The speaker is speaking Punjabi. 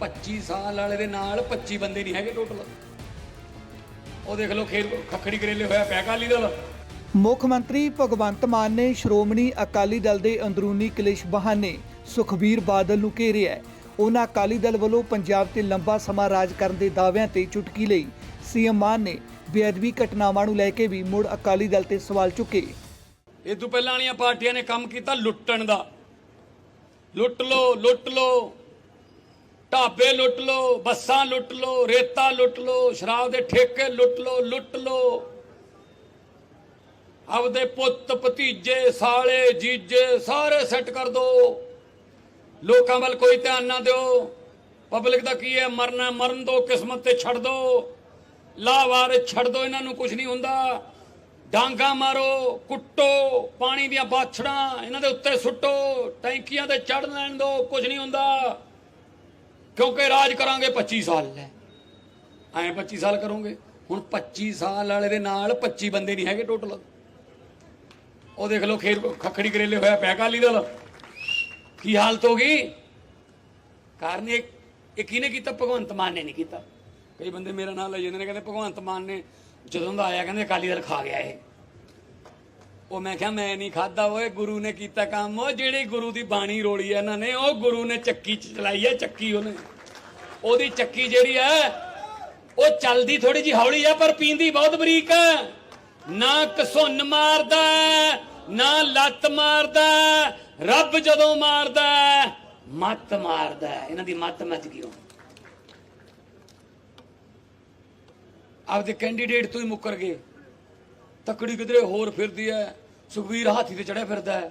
25 ਸਾਲ ਵਾਲੇ ਦੇ ਨਾਲ 25 ਬੰਦੇ ਨਹੀਂ ਹੈਗੇ ਟੋਟਲ ਉਹ ਦੇਖ ਲਓ ਖੇਰ ਖੱਖੜੀ ਕਰੇਲੇ ਹੋਇਆ ਪਿਆ ਅਕਾਲੀ ਦਲ। ਮੁੱਖ ਮੰਤਰੀ ਭਗਵੰਤ ਮਾਨ ਨੇ ਸ਼੍ਰੋਮਣੀ ਅਕਾਲੀ ਦਲ ਦੇ ਅੰਦਰੂਨੀ ਕਲੇਸ਼ ਬਹਾਨੇ ਸੁਖਬੀਰ ਬਾਦਲ ਨੂੰ ਘੇਰਿਆ। ਉਹਨਾਂ ਅਕਾਲੀ ਦਲ ਵੱਲੋਂ ਪੰਜਾਬ ਤੇ ਲੰਬਾ ਸਮਾਂ ਰਾਜ ਕਰਨ ਦੇ ਦਾਅਵਿਆਂ ਤੇ ਚੁਟਕੀ ਲਈ ਸੀਐਮ ਮਾਨ ਨੇ ਬੇਅਦਬੀ ਘਟਨਾਵਾਂ ਨੂੰ ਲੈ ਕੇ ਵੀ ਮੁੜ ਅਕਾਲੀ ਦਲ ਤੇ ਸਵਾਲ ਚੁੱਕੇ। ਇਹ ਤੋਂ ਪਹਿਲਾਂ ਵਾਲੀਆਂ ਪਾਰਟੀਆਂ ਨੇ ਕੰਮ ਕੀਤਾ ਲੁੱਟਣ ਦਾ। ਲੁੱਟ ਲੋ ਲੁੱਟ ਲੋ ਢਾਬੇ ਲੁੱਟ ਲੋ ਬੱਸਾਂ ਲੁੱਟ ਲੋ ਰੇਤਾ ਲੁੱਟ ਲਓ, ਸ਼ਰਾਬ ਦੇ ਠੇਕੇ ਲੁੱਟ ਲਓ ਲੁੱਟ ਲਓ। ਆਪਦੇ ਪੁੱਤ, ਭਤੀਜੇ, ਸਾਲੇ, ਜੀਜੇ ਸਾਰੇ ਸੈੱਟ ਕਰ ਦੋ। ਲੋਕਾਂ ਵੱਲ ਕੋਈ ਧਿਆਨ ਨਾ ਦਿਓ। ਪਬਲਿਕ ਦਾ ਕੀ ਹੈ? ਮਰਨਾ ਮਰਨ ਦੋ, ਕਿਸਮਤ ਤੇ ਛੱਡ ਦੋ। ਲਾਵਾਰ ਛੱਡ ਦੋ, ਇਹਨਾਂ ਨੂੰ ਕੁਝ ਨਹੀਂ ਹੁੰਦਾ। ਡਾਂਗਾ ਮਾਰੋ, ਕੁੱਟੋ, ਪਾਣੀ ਦੀਆਂ ਬਾਛੜਾਂ, ਇਹਨਾਂ ਦੇ ਉੱਤੇ ਸੁੱਟੋ, ਟੈਂਕੀਆਂ ਤੇ ਚੜ ਲੈਣ ਦੋ ਕੁਝ ਨਹੀਂ ਹੁੰਦਾ। ਕਿਉਂਕਿ ਰਾਜ ਕਰਾਂਗੇ 25 ਸਾਲ। ਲੈ ਐਂ 25 ਸਾਲ ਕਰੋਗੇ। ਹੁਣ 25 ਸਾਲ ਵਾਲੇ ਦੇ ਨਾਲ 25 ਬੰਦੇ ਨਹੀਂ ਹੈਗੇ ਟੋਟਲ ਉਹ ਦੇਖ ਲਓ, ਖੇਰ ਖੱਖੜੀ ਕਰੇਲੇ ਹੋਇਆ ਪਿਆ ਅਕਾਲੀ ਦਲ। ਕੀ ਹਾਲਤ ਹੋ ਗਈ? ਕਾਰਨ ਇਹ ਇਹ ਕਿਹਨੇ ਕੀਤਾ? ਭਗਵੰਤ ਮਾਨ ਨੇ ਨਹੀਂ ਕੀਤਾ। ਕਈ ਬੰਦੇ ਮੇਰਾ ਨਾਮ ਲਈ ਜਾਂਦੇ ਨੇ, ਕਹਿੰਦੇ ਭਗਵੰਤ ਮਾਨ ਨੇ ਜਦੋਂ ਦਾ ਆਇਆ, ਕਹਿੰਦੇ ਅਕਾਲੀ ਦਲ ਖਾ ਗਿਆ ਇਹ। ਉਹ ਮੈਂ ਕਿਹਾ, ਮੈਂ ਨਹੀਂ ਖਾਦਾ ਓਏ ਗੁਰੂ ਨੇ ਕੀਤਾ ਕੰਮ। ਉਹ ਜਿਹੜੀ ਗੁਰੂ ਦੀ ਬਾਣੀ ਰੋਲੀ ਹੈ ਇਹਨਾਂ ਨੇ, ਉਹ ਗੁਰੂ ਨੇ ਚੱਕੀ ਚ ਚਲਾਈ ਹੈ ਚੱਕੀ ਉਹਨੇ। ਉਹਦੀ ਚੱਕੀ ਜਿਹੜੀ ਹੈ ਉਹ ਚੱਲਦੀ ਥੋੜੀ ਜੀ ਹੌਲੀ ਹੈ ਪਰ ਪੀਂਦੀ ਬਹੁਤ ਬਰੀਕ। ਹੈ ਨਾ ਕਸੁੰਨ ਮਾਰਦਾ, ਨਾ ਲੱਤ ਮਾਰਦਾ, ਰੱਬ ਜਦੋਂ ਮਾਰਦਾ, ਮੱਤ ਮਾਰਦਾ। ਇਹਨਾਂ ਦੀ ਮੱਤ ਮੱਚ ਗਈ ਹੁਣ। ਆਪਦੇ ਕੈਂਡੀਡੇਟ ਤੋਂ ਹੀ ਮੁੱਕਰ ਗਏ। ਤਕੜੀ ਕਿਧਰੇ ਹੋਰ ਫਿਰਦੀ ਹੈ ਸੁਖਵੀਰ ਹਾਥੀ ਤੇ ਚੜਿਆ ਫਿਰਦਾ ਹੈ।